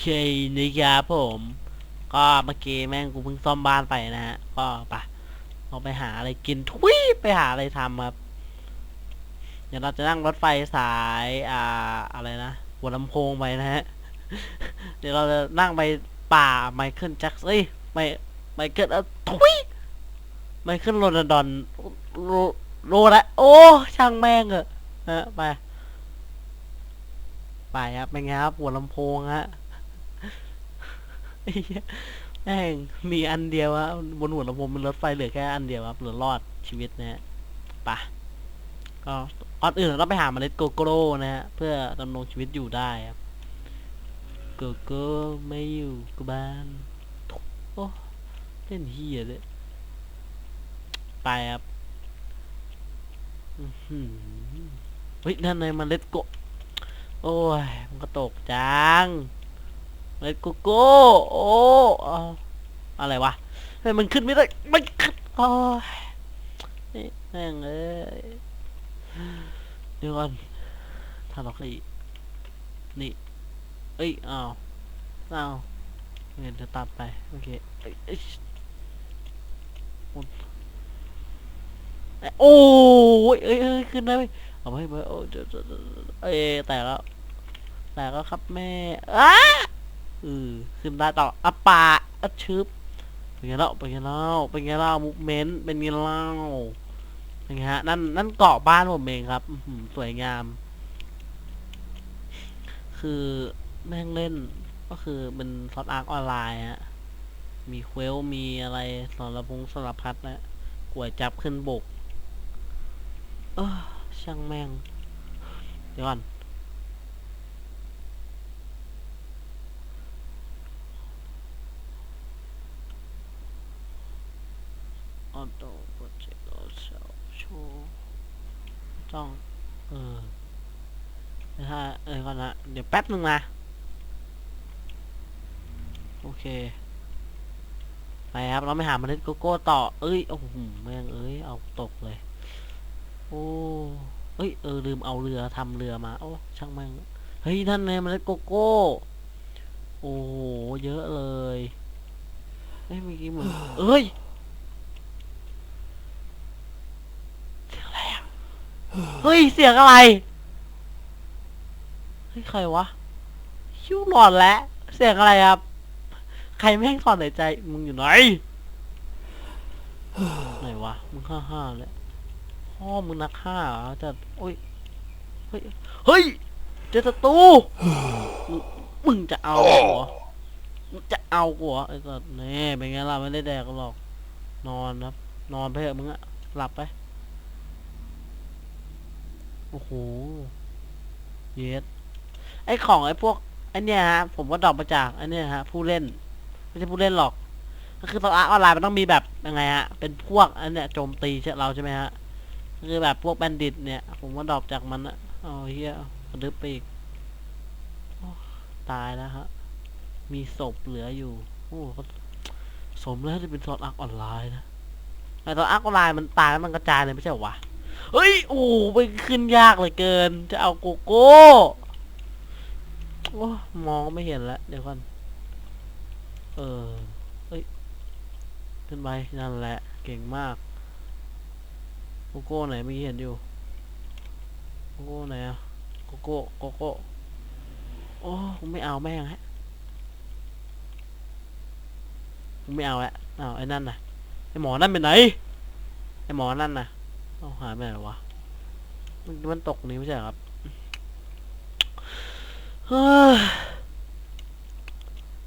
เคนะครับผม ก็เมื่อกี้แม่งกูเพิ่งซ่อมบ้านไปนะฮะ ก็ไปเราไปหาอะไรกินทุยไปหาอะไรทำครับ เดี๋ยวเราจะนั่งรถไฟสายอ่าอะไรนะหัวลำโพงไปนะฮะ เดี๋ยวเราจะนั่งไปป่าไมเคิลแจ็คสันเอ้ยไมไมเคิลออทุยไมเคิลโรนดอนโรโรละโอ้ช่างแม่งเหอะฮะไปไปครับเป็นไงครับหัวลำโพงฮะ ไอ้เหี้ยแม่งมีอันเดียวอะบนหัวลำโพงเป็นรถไฟเหลือแค่อันเดียวครับเหลือรอดชีวิตนะฮะไปก็ก่อนอื่นเราไปหาเมล็ดโกโก้นะฮะเพื่อดำรงชีวิตอยู่ได้ครับโกโก้ไม่อยู่กับบ้านโอ้เล่นเฮียเลยไปครับอื้อหือเฮ้ยนั่นไงเมล็ดโกโอ้ยมันก็ตกจัง เล็ดโกโก้โอ้ออะไรวะมมันขึ้นไม่ได้มันขึ้นโอ้ยนี่แม่งเอ้ยเดี๋ยวก่อนถ้าเรนี่เอ้ยอ้าวอ้าวเงินจะตัดไปโอเคเอ้ยโอ้ยเอ้ยเอ้ยขึ้นได้ไหมเอาไปไปโอ้ยเดี๋ยวเดี๋ยวเดี๋ยวเอ้ยแต่แล้วแต่ก็ครับแม่อ้า เออขึ้นได้ต่ออะปาอะชึบเป็นไงเล่าเป็นไงเล่าเป็นไงเล่ามุกเมนต์เป็นไงเล่าเป็นไงฮะนั่นนั่นเกาะบ้านผมเองครับสวยงาม คือแม่งเล่นก็คือเป็นซอสอาร์คออนไลน์ฮะมีเควลมีอะไรสารพงสารพัดนะกวยจับขึ้นบก เออช่างแม่ง เดี๋ยวก่อน ออโต้โปรเจกต์ออโต้ ต้อง เออเดี๋ยวถ้าเออก่อนนะ เดี๋ยวแป๊บหนึ่งนะ โอเค ไปครับ เราไม่หาเมล็ดโกโก้ต่อ เอ้ย โอ้โหแม่งเอ้ย เอาตกเลย โอ้เอ้ย เออ ลืมเอาเรือทำเรือมา โอ้ ช่างแม่ง เฮ้ย ท่านในเมล็ดโกโก้ โอ้โห เยอะเลยเฮ้ยเมื่อกี้เหมือนเอ้ย เฮ้ย เสียงอะไร เฮ้ย ใครวะชิวหลอนแล้ว เสียงอะไรครับ ใครแม่งถอนหายใจ มึงอยู่ไหน ไหนวะ มึงห้าห้าแล้วพ่อมึงนักฆ่าเหรอจะโอ้ย เฮ้ย เฮ้ย เจอศัตรูมึงจะเอาหรอมึงจะเอากูเหรอไอ้สัสแน่เป็นไงล่ะไม่ได้แดกหรอก นอนครับ นอนไปเถอะมึงอะหลับไป โอ้โห เยสไอของไอพวกไอเนี้ยฮะ ผมก็ดรอปมาจากไอเนี้ยฮะ ผู้เล่น ไม่ใช่ผู้เล่นหรอก ก็คือตอนอาร์ออนไลน์มันต้องมีแบบยังไงฮะ เป็นพวกอันเนี้ยโจมตีใช่เราใช่ไหมฮะ คือแบบพวกแบนดิตเนี่ย ผมก็ดรอปจากมันอะเอาเฮียกระดึบไปอีกอตายแล้วฮะ มีศพเหลืออยู่ โอ้ก็สมแล้วที่เป็นซอสอาร์ออนไลน์นะไอตอนอาร์ออนไลน์มันตายแล้วมันกระจายเลยไม่ใช่หรอวะ เฮ้ยโอ้ไปขึ้นยากเหลือเกิน จะเอาโกโก้โอ้มองไม่เห็นแล้วเดี๋ยวก่อน เออเฮ้ย ขึ้นไปนั่นแหละ เก่งมาก โกโก้ไหนเมื่อกี้เห็นอยู่ โกโก้ไหนอะโกโก้โกโก้โอ้ไม่เอาแม่งฮะไม่เอาแล้วอ้าไอ้นั่นน่ะไอ้หมอนั่นเป็นไหนไอ้หมอนั่นน่ะ เอาหายไปไหนวะ มันมันตกนี้ไม่ใช่ครับ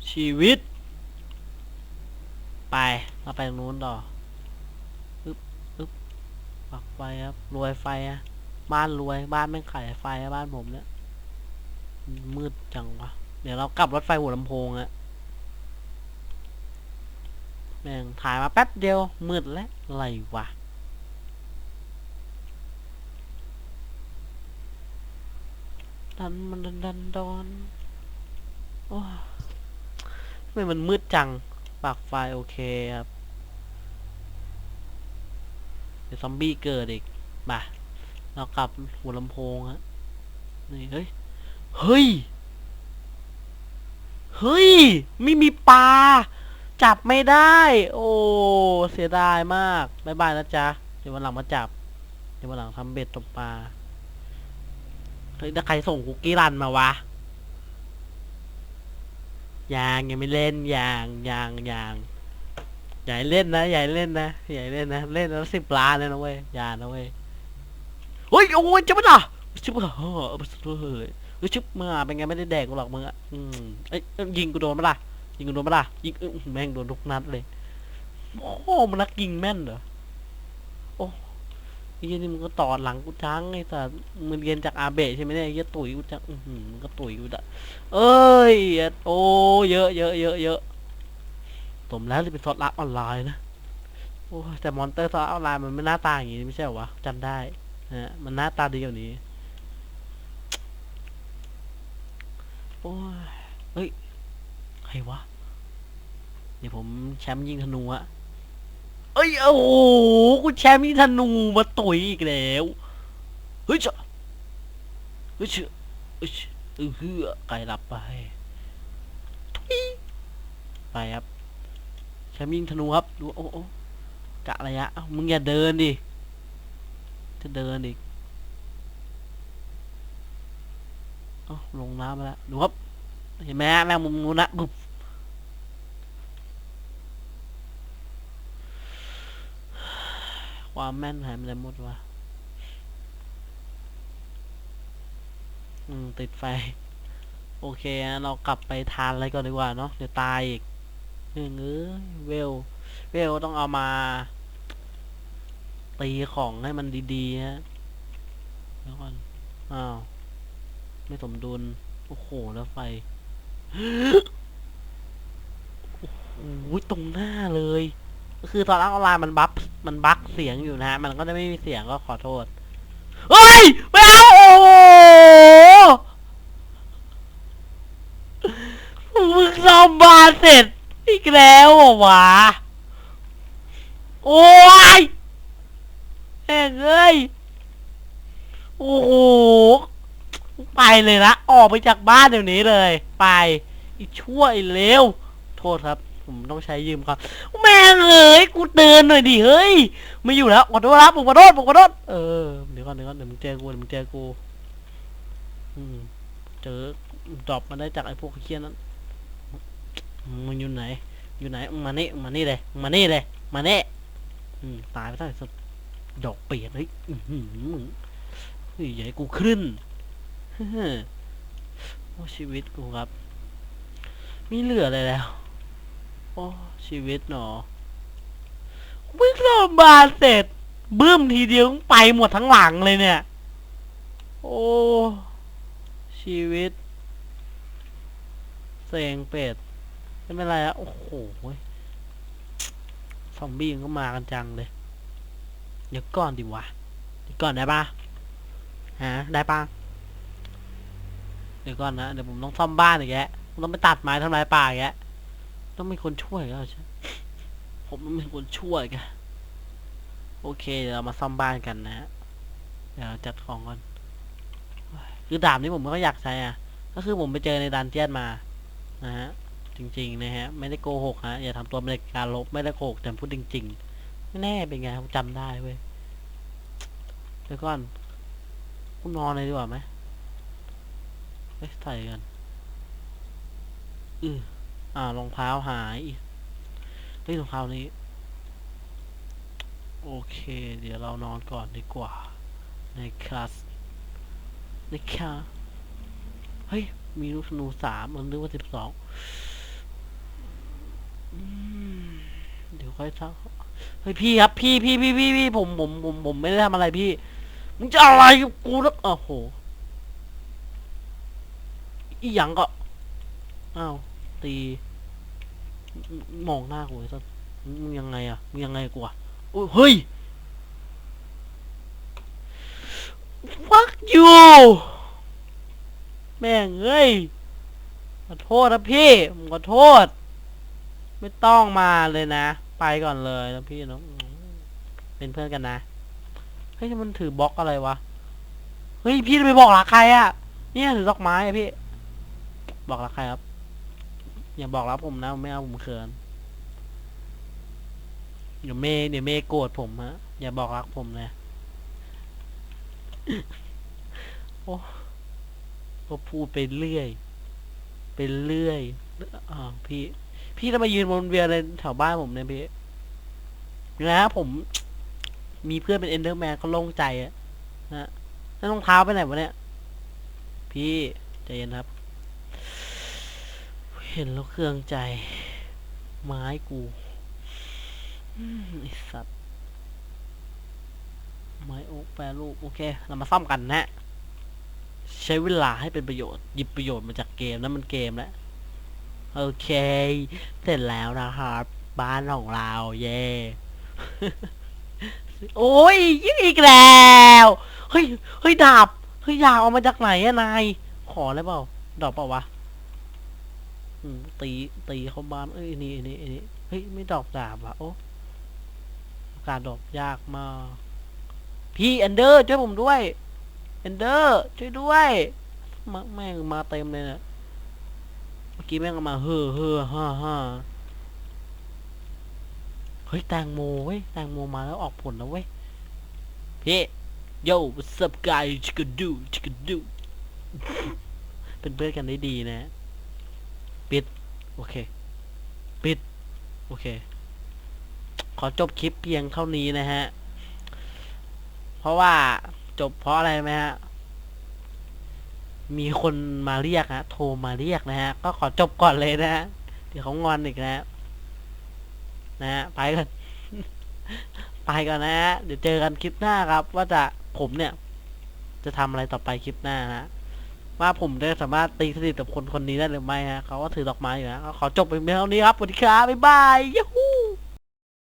ชีวิต ไป เราไปตรงนู้นต่ออึ๊บอึ๊บปักไฟครับ รวยไฟอะบ้านรวย บ้านแม่ขายไฟบ้านผมเนี่ย มืดจังวะ เดี๋ยวเรากลับรถไฟหัวลำโพงอะแม่งถ่ายมาแป๊บเดียว มืดแล้ว อะไรวะ ดันมันดันดันดอนโอ้ทำไมมันมืดจัง ปากไฟโอเคครับ เดี๋ยวซอมบี้เกิดอีกมาเรากลับหัวลำโพงฮะ นี่เฮ้ย เฮ้ย เฮ้ย ไม่มีปลา จับไม่ได้ โอ้ เสียดายมากบายบายนะจ๊ะ เดี๋ยววันหลังมาจับ เดี๋ยววันหลังทำเบ็ดตกปลา ฮ้ยแล้วใครส่งคุกกี้รันมาวะยางยังไม่เล่นยางยางยางอย่าให้เล่นนะอย่าให้เล่นนะอย่าให้เล่นนะเล่นแล้วสิบล้านเลยนะเว้ยอย่านะเว้ยเฮ้ยโอ้ยจะไม่ด่าชิบะเฮ้อเออเฮ้ยเฮ้ยชิบมาเป็นไงไม่ได้แดกกูหรอกมึงอะอืมเอ้ยยิงกูโดนปะล่ะยิงกูโดนปะล่ะยิงแม่งโดนทุกนัดเลยโอ้มันนักยิงแม่นเหรอโอ้ อ้เหี้ยนี่มึงก็ต่อหลังกูจังไอ้สัสมึงเรียนจากอาเบะใช่ไหมเนี่ยไอ้เหี้ยตุ๋ยกูจังอือหือมึงก็ตุ๋ยกูดะเอ้ยโอ้เยอะเยอะเยอะเยอะสมแล้วที่เป็นซอสลักออนไลน์นะโอ้แต่มอนเตอร์ซอสออนไลน์มันไม่หน้าตาอย่างงี้ไม่ใช่เหรอวะจำได้นะฮะมันหน้าตาดีกว่านี้โอ้ยเฮ้ยใครวะเดี๋ยวผมแชมป์ยิงธนูอะ เอ้ยโอ้โหกูแชมป์ยิงธนูมาตุยอีกแล้วเฮ้ยเจ้าเฮ้ยเจ้าเฮ้ยเจ้าเออเฮือไก่หลับไปทุยไปครับแชมป์ยิงธนูครับดูโอ้โอ้กะระยะเอ้ามึงอย่าเดินดิจะเดินอีกเอ้าลงน้ำไปแล้วดูครับเห็นไหมแมงมุมนู้นนะบุบ ความแม่นหายไปไหนหมดวะอืม ติดไฟ โอเคนะเรากลับไปทานอะไรก่อนดีกว่าเนาะเดี๋ยวตายอีกเอ้ยเอ้ยเวล เวลต้องเอามา ตีของให้มันดีๆฮะแล้วก่อน อ้าว ไม่สมดุล โอ้โห แล้วไฟ โอ้ยตรงหน้าเลย คือตอนออนไลน์มันบัฟ มันบั๊กเสียงอยู่นะฮะ มันก็จะไม่มีเสียงก็ขอโทษ เฮ้ย ไม่เอา โอ้โหมึงซอมบ้านเสร็จ อีกแล้วเหรอวะ โอ้ยแม่งเอ้ย โอ้โห ไปเลยนะ ออกไปจากบ้านเดี๋ยวนี้เลย ไป อีชั่วอ้เลวโทษครับ ผมต้องใช้ยืมครับแม่งเอ้ยกูเตือนหน่อยดิเฮ้ยไม่อยู่แล้วขอโทษครับผมขอโทษผมขอโทษเออเดี๋ยวก่อนเดี๋ยวก่อนเดี๋ยวมึงเจอกูเดี๋ยวมึงเจอกูอืมเจอดรอปมาได้จากไอ้พวกเคียนั้นมึงอยู่ไหน อยู่ไหนมานี่มานี่เลยมานี่เลยมาเน่อืมตายไปตั้งแต่สดดอกเปียกเฮ้ยอื้อหือมึงเฮ้ยอย่าให้กูขึ้นโอ้ชีวิตกูครับ มีเหลืออะไรแล้ว โอ้ชีวิตหนอวิ่งโรงพยาบาลเสร็จบึ้มทีเดียวไปหมดทั้งหลังเลยเนี่ย โอ้ ชีวิตเสียงเป็ดไม่เป็นไรอะโอ้โหซอมบี้มันก็มากันจังเลย เดี๋ยวก่อนดิวะเดี๋ยวก่อนได้ปะฮะได้ปะเดี๋ยวก่อนนะเดี๋ยวผมต้องซ่อมบ้านอีกแกต้องไปตัดไม้ทำลายป่าอีกแก ต้องมีคนช่วยก็ใช่ผมต้องมีคนช่วยแกโอเคเดี๋ยวเรามาซ่อมบ้านกันนะฮะเดี๋ยวจัดของก่อนคือดาบนี้ผมก็อยากใช้อะ ก็คือผมไปเจอในดันเจียนมานะฮะจริงๆนะฮะไม่ได้โกหกฮะอย่าทำตัวเป็นการลบไม่ได้โกหกแต่พูดจริงๆไม่แน่เป็นไงผมจำได้เว้ยเดี๋ยวก่อนกูนอนเลยดีกว่าไหมเฮ้ยใส่กันอือ อ่ารองเท้าหายเฮ้ยรองเท้านี้ โอเค เดี๋ยวเรานอนก่อนดีกว่า ในคลาสในคลาสเฮ้ย มีลูกธนูสามมันนึกว่าสิบสองเดี๋ยวค่อยทักเฮ้ยพี่ครับ พี่พี่พี่พี่พี่ผมผมผมผมไม่ได้ทำอะไรพี่ มึงจะอะไรกับกูนักโอ้โห อีหยังก็อ้าว ตี มองหน้ากูไอ้สัสมึงยังไงอะมึงยังไงกูอะโอ้เฮ้ย fuck you แม่งเอ้ยขอโทษนะพี่ผมขอโทษ ไม่ต้องมาเลยนะ ไปก่อนเลยนะพี่น้องเป็นเพื่อนกันนะเฮ้ยมันถือบล็อกอะไรวะเฮ้ยพี่จะไปบอกรักใครอะเนี่ยถือดอกไม้อะพี่ บอกรักใครครับ อย่าบอกรับผมนะไม่เอาผมเขินเดี๋ยวเมย์เดี๋ยวเมย์โกรธผมฮะอย่าบอกรักผมนะโอ้ก็พูดไปเรื่อยไปเรื่อยอ่าพี่ พี่จะมายืนบนเวียนในแถวบ้านผมเนี่ยพี่นะผม มีเพื่อนเป็นเอนเดอร์แมนเขาโล่งใจอะนะแล้วรองเท้าไปไหนวะเนี่ย พี่ใจเย็นครับ เห็นแล้วเครื่องใจ ไม้กูไอสัตว์ ไม้โอ๊กแปรรูป โอเค เรามาซ่อมกันนะ ใช้เวลาให้เป็นประโยชน์ หยิบประโยชน์มาจากเกมนั้นมันเกมแล้ว โอเค เสร็จแล้วนะครับ บ้านของเรา เย่โอ้ยยิงอีกแล้ว เฮ้ย เฮ้ยดาบ เฮ้ยดาบเอามาจากไหนอะนาย ขอเลยเปล่า ดอกเปล่าวะ ตีตีเข้าบ้านเอ้ยนี่นี่นี่เฮ้ยไม่ดอกดาบอะโอ้การดอกยากมาก พี่เอนเดอร์ช่วยผมด้วยเอนเดอร์ช่วยด้วยมาแม่งมาเต็มเลยเนะเมื่อกี้แม่งมาเฮ้อเฮ้อฮ่าฮ่าเฮ้ยแตงโมเว้ยแตงโมมาแล้วออกผลแล้วเว้ยพี่โย่ what's up guy chicken do chicken do เป็นเพื่อนกันได้ดีนะ ปิด โอเค ปิด โอเค ขอจบคลิปเพียงเท่านี้นะฮะ เพราะว่าจบเพราะอะไรไหมฮะ มีคนมาเรียกฮะ โทรมาเรียกนะฮะ ก็ขอจบก่อนเลยนะฮะ เดี๋ยวเขางอนอีกนะฮะ นะฮะ ไปกัน ไปก่อนนะฮะ เดี๋ยวเจอกันคลิปหน้าครับ ว่าจะผมเนี่ย จะทำอะไรต่อไปคลิปหน้าฮะ ว่าผมจะสามารถตีสนิทกับคนคนนี้ได้หรือไม่ฮะเขาก็ถือดอกไม้อยู่นะขอจบไปเพียงเท่านี้ครับสวัสดีครับบ๊ายบายยู